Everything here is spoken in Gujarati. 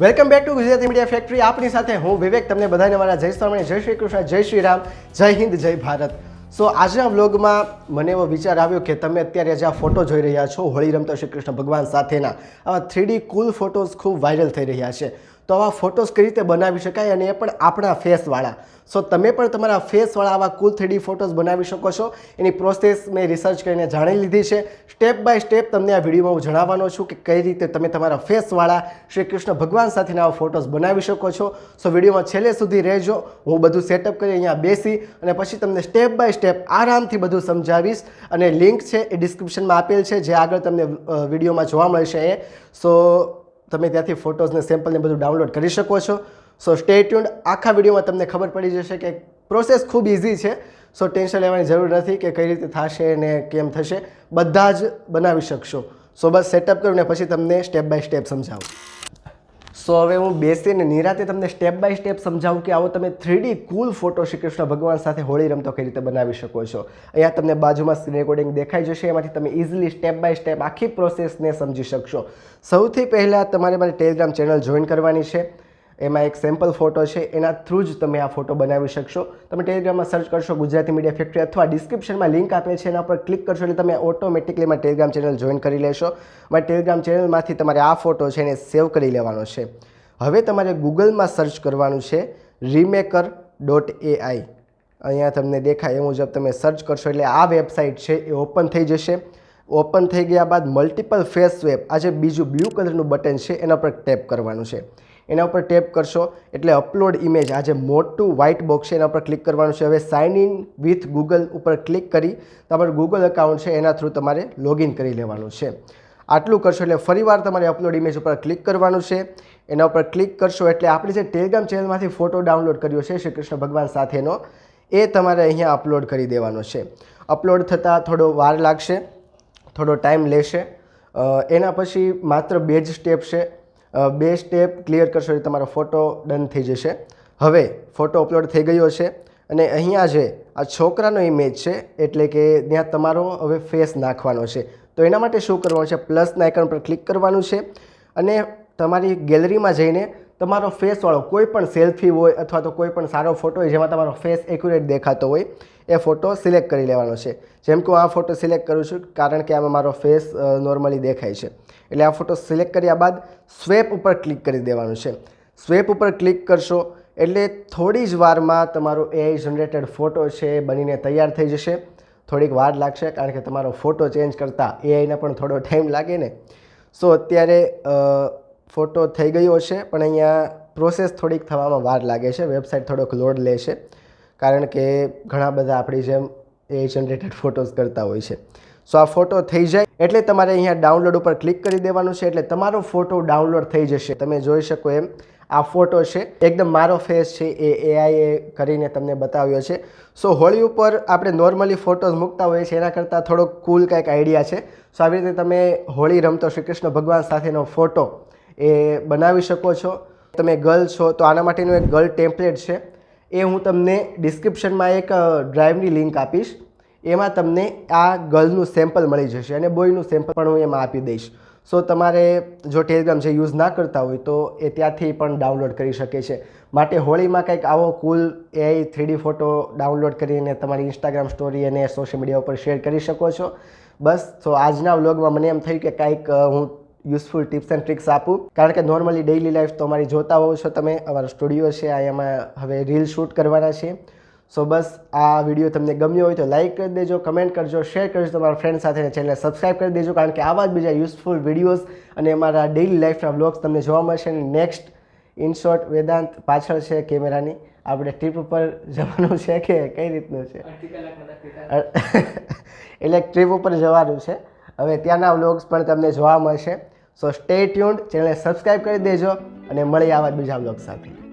Welcome back to Gujarati media factory. આપની સાથે હું વિવેક, તમને બધાને મારા જય સ્વામી જય શ્રી કૃષ્ણ, જય શ્રી રામ, જય હિન્દ, જય ભારત. સો આજના વ્લોગમાં મને એવો વિચાર આવ્યો કે તમે અત્યારે જે આ ફોટો જોઈ રહ્યા છો, હોળી રમતો શ્રી કૃષ્ણ ભગવાન સાથેના, આવા થ્રીડી કુલ ફોટોઝ ખૂબ વાયરલ થઈ રહ્યા છે. તો આવા ફોટોસ કઈ રીતે બનાવી શકાય અને એ પણ આપણા ફેસવાળા સો તમે પણ તમારા ફેસવાળા આવા કુલ થ્રીડી ફોટોસ બનાવી શકો છો. એની પ્રોસેસ મેં રિસર્ચ કરીને જાણી લીધી છે. સ્ટેપ બાય સ્ટેપ તમને આ વિડીયોમાં હું જણાવવાનો છું કે કઈ રીતે તમે તમારા ફેસવાળા શ્રી કૃષ્ણ ભગવાન સાથેના આવા ફોટોસ બનાવી શકો છો. સો વિડીયોમાં છેલ્લે સુધી રહેજો. હું બધું સેટઅપ કરી અહીંયા બેસી અને પછી તમને સ્ટેપ બાય સ્ટેપ આરામથી બધું સમજાવીશ અને લિંક છે એ ડિસ્ક્રિપ્શનમાં આપેલ છે. જે આગળ તમને વિડીયોમાં જોવા મળશે એ. સો તમે ત્યાંથી ફોટોઝને સેમ્પલને બધું ડાઉનલોડ કરી શકો છો. સો સ્ટે ટ્યુન્ડ આખા વિડીયોમાં તમને ખબર પડી જશે કે પ્રોસેસ ખૂબ ઇઝી છે. સો ટેન્શન લેવાની જરૂર નથી કે કઈ રીતે થશે ને કેમ થશે. બધા જ બનાવી શકશો. સો બસ સેટઅપ કરું ને પછી તમને સ્ટેપ બાય સ્ટેપ સમજાવું. સો હવે હું બેસીને નિરાતે તમને સ્ટેપ બાય સ્ટેપ સમજાવું કે આવો તમે three D cool photo Shri Krishna ભગવાન સાથે હોળી રમતો કઈ રીતે બનાવી શકો છો. અહીંયા તમને બાજુમાં સ્ક્રીન રેકોર્ડિંગ દેખાઈ જશે, એમાંથી તમે ઇઝીલી સ્ટેપ બાય સ્ટેપ આખી પ્રોસેસને સમજી શકશો. સૌથી પહેલાં તમારે મારી ટેલિગ્રામ ચેનલ જોઈન કરવાની છે. એમાં એક સેમ્પલ ફોટો છે, એના થ્રુ જ તમે આ ફોટો બનાવી શકશો. તમે ટેલિગ્રામમાં સર્ચ કરશો ગુજરાતી મીડિયા ફેક્ટરી અથવા ડિસ્ક્રિપ્શનમાં લિંક આપે છે, એના પર ક્લિક કરશો એટલે તમે ઓટોમેટિકલી મારી ટેલિગ્રામ ચેનલ જોઈન કરી લેશો. મારી ટેલિગ્રામ ચેનલમાંથી તમારે આ ફોટો છે એને સેવ કરી લેવાનો છે. હવે તમારે ગૂગલમાં સર્ચ કરવાનું છે રીમેકર ડોટ એઆઈ અહીંયા તમને દેખાય એ મુજબ તમે સર્ચ કરશો એટલે આ વેબસાઇટ છે, એ ઓપન થઈ જશે. ઓપન થઈ ગયા બાદ મલ્ટિપલ ફેસ વેબ આ જે બીજું બ્લુ કલરનું બટન છે, એના પર ટેપ કરવાનું છે. એના ઉપર ટેપ કરશો એટલે અપલોડ ઇમેજ આ જે મોટું વ્હાઇટ બોક્સ છે, એના ઉપર ક્લિક કરવાનું છે. હવે સાઇન ઇન વિથ ગૂગલ ઉપર ક્લિક કરી તમારું ગૂગલ એકાઉન્ટ છે, એના થ્રુ તમારે લોગિન કરી લેવાનું છે. આટલું કરશો એટલે ફરીવાર તમારે અપલોડ ઇમેજ ઉપર ક્લિક કરવાનું છે. એના ઉપર ક્લિક કરશો એટલે આપણે જે ટેલિગ્રામ ચેનલમાંથી ફોટો ડાઉનલોડ કર્યો છે, શ્રી કૃષ્ણ ભગવાન સાથેનો, એ તમારે અહીંયા અપલોડ કરી દેવાનો છે. અપલોડ થતાં થોડો વાર લાગશે, થોડો ટાઈમ લેશે. એના પછી માત્ર બે જ સ્ટેપ છે. બે સ્ટેપ ક્લિયર કરશો એટલે તમારો ફોટો ડન થઈ જશે. હવે ફોટો અપલોડ થઈ ગયો છે અને અહીંયા જે આ છોકરાનો ઇમેજ છે, એટલે કે ત્યાં તમારો હવે ફેસ નાખવાનો છે. તો એના માટે શું કરવાનું છે? પ્લસના આઇકન પર ક્લિક કરવાનું છે અને તમારી ગેલેરીમાં જઈને તમારો ફેસવાળો કોઈ પણ સેલ્ફી હોય અથવા તો કોઈ પણ સારો ફોટો હોય જેમાં તમારો ફેસ એક્યુરેટ દેખાતો હોય, એ ફોટો સિલેક્ટ કરી લેવાનો છે. જેમ કે હું આ ફોટો સિલેક્ટ કરું છું, કારણ કે આમાં મારો ફેસ નોર્મલી દેખાય છે. એટલે આ ફોટો સિલેક્ટ કર્યા બાદ સ્વેપ ઉપર ક્લિક કરી દેવાનું છે. સ્વેપ ઉપર ક્લિક કરશો એટલે થોડી જ વારમાં તમારો એઆઈ જનરેટેડ ફોટો છે બનીને તૈયાર થઈ જશે. થોડીક વાર લાગશે, કારણ કે તમારો ફોટો ચેન્જ કરતાં એઆઈને પણ થોડો ટાઈમ લાગે ને. સો અત્યારે ફોટો થઈ ગયો છે, પણ અહીંયા પ્રોસેસ થોડીક થવામાં વાર લાગે છે. વેબસાઇટ થોડોક લોડ લે છે, કારણ કે ઘણા બધા આપણી જેમ એ જનરેટેડ ફોટોઝ કરતા હોય છે. સો આ ફોટો થઈ જાય એટલે તમારે અહીંયા ડાઉનલોડ ઉપર ક્લિક કરી દેવાનું છે, એટલે તમારો ફોટો ડાઉનલોડ થઈ જશે. તમે જોઈ શકો એમ, આ ફોટો છે. એકદમ મારો ફેસ છે, એ એઆઈએ કરીને તમને બતાવ્યો છે. સો હોળી ઉપર આપણે નોર્મલી ફોટોઝ મૂકતા હોઈએ છીએ, એના કરતાં થોડોક કુલ કંઈક આઈડિયા છે. સો આવી રીતે તમે હોળી રમતો શ્રી કૃષ્ણ ભગવાન સાથેનો ફોટો એ બનાવી શકો છો. તમે ગર્લ છો, તો આના માટેનું એક ગર્લ ટેમ્પલેટ છે. એ હું તમને ડિસ્ક્રિપ્શનમાં એક ડ્રાઈવની લિંક આપીશ. એમાં તમને આ ગર્લનું સેમ્પલ મળી જશે અને બોયનું સેમ્પલ પણ હું એમાં આપી દઈશ. સો તમારે જો ટેલિગ્રામ જે યુઝ ના કરતા હોય તો એ ત્યાંથી પણ ડાઉનલોડ કરી શકે છે. માટે હોળીમાં કંઈક આવો cool AI three D photo download કરીને તમારી ઇન્સ્ટાગ્રામ સ્ટોરી અને સોશિયલ મીડિયા ઉપર શેર કરી શકો છો. બસ, તો આજના વ્લોગમાં મને એમ થયું કે કાંઈક હું યુઝફુલ ટિપ્સ એન્ડ ટ્રિક્સ આપું. કારણ કે નોર્મલી ડેઇલી લાઈફ તો અમારી જોતા હોવ છો તમે. અમારો સ્ટુડિયો છે અહીંયામાં હવે રીલ શૂટ કરવાના છે. સો બસ આ વીડિયો તમને ગમ્યો હોય તો લાઇક કરી દેજો કમેન્ટ કરજો શેર કરજો તમારા ફ્રેન્ડ સાથે ચેનલને સબસ્ક્રાઇબ કરી દેજો. કારણ કે આવા જ બીજા યુઝફુલ વિડીયોઝ અને અમારા ડેઇલી લાઈફના વ્લોગ્સ તમને જોવા મળશે. અને નેક્સ્ટ ઇન શોર્ટ વેદાંત પાછળ છે કેમેરાની આપણે ટ્રીપ ઉપર જવાનું છે કે કઈ રીતનું છે? એટલે ટ્રીપ ઉપર જવાનું છે. હવે ત્યાંના વ્લોગ્સ પણ તમને જોવા મળશે. સો સ્ટે ટ્યુન્ડ ચેનલને સબસ્ક્રાઈબ કરી દેજો અને મળી આવા જ બીજા બ્લોગ સાથે.